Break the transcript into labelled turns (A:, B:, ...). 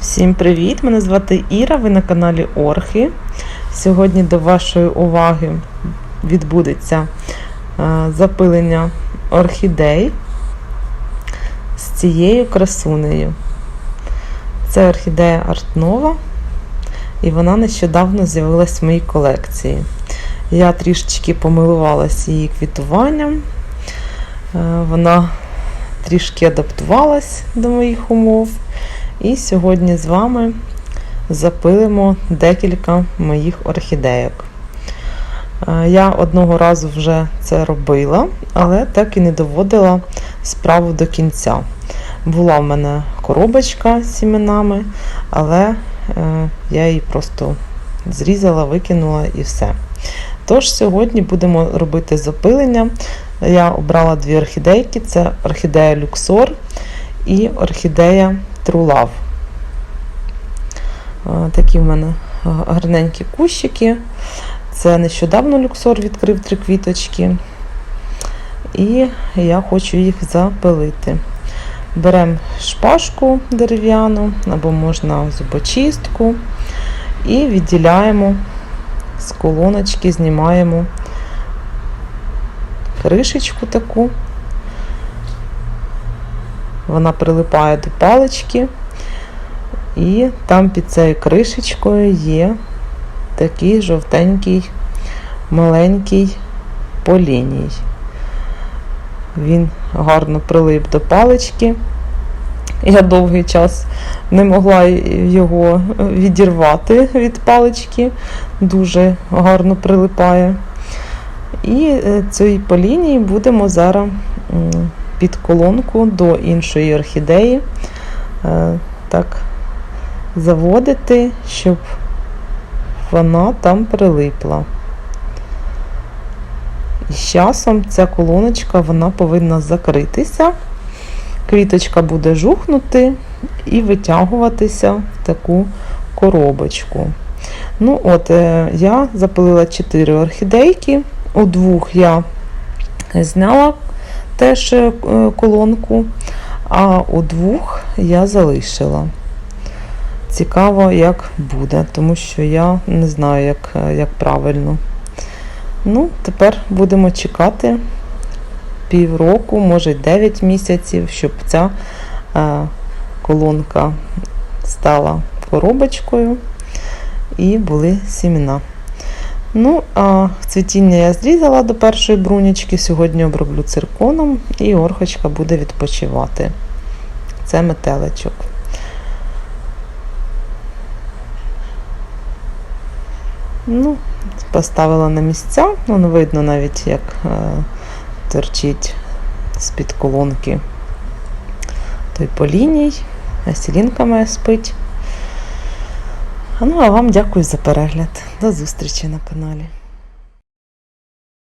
A: Всім привіт! Мене звати Іра, ви на каналі Орхи. Сьогодні до вашої уваги відбудеться е, запилення орхідей з цією красунею. Це орхідея Артнова, і вона нещодавно з'явилась в моїй колекції. Я трішечки помилувалася її квітуванням. Е, Вона трішки адаптувалась до моїх умов. І сьогодні з вами запилимо декілька моїх орхідейок. Е, Я одного разу вже це робила, але так і не доводила справу до кінця. Була в мене коробочка з сіменами, але е, я її просто зрізала, викинула і все. Тож, сьогодні будемо робити запилення. Я обрала дві орхідейки: це орхідея Люксор і орхідея True Love. Такі в мене гарненькі кущики. Це нещодавно люксор відкрив три квіточки. І я хочу їх запилити. Беремо шпажку дерев'яну або можна зубочистку і відділяємо з колоночки, знімаємо кришечку таку. Вона прилипає до палички, і там під цією кришечкою є такий жовтенький, маленький поліній. Він гарно прилип до палички. Я довгий час не могла його відірвати від палички, дуже гарно прилипає. І цієї полінії будемо зараз під колонку до іншої орхідеї е, так заводити, щоб вона там прилипла. І з часом ця колоночка вона повинна закритися, квіточка буде жухнути і витягуватися в таку коробочку. Ну от, е, Я запилила 4 орхідейки, у двох я зняла теж е, колонку, а у двох я залишила. Цікаво, як буде, тому що я не знаю, як, е, як правильно. Ну, тепер будемо чекати півроку, може 9 місяців, щоб ця е, колонка стала коробочкою і були сімена. Ну, а цвітіння я зрізала до першої брунічки. Сьогодні оброблю цирконом і орхочка буде відпочивати. Це метеличок. Ну, Поставила на місця, Воно видно навіть, як е, торчить з-під колонки той поліній, а сілінка моя спить. Ну, а вам дякую за перегляд. До зустрічі на каналі.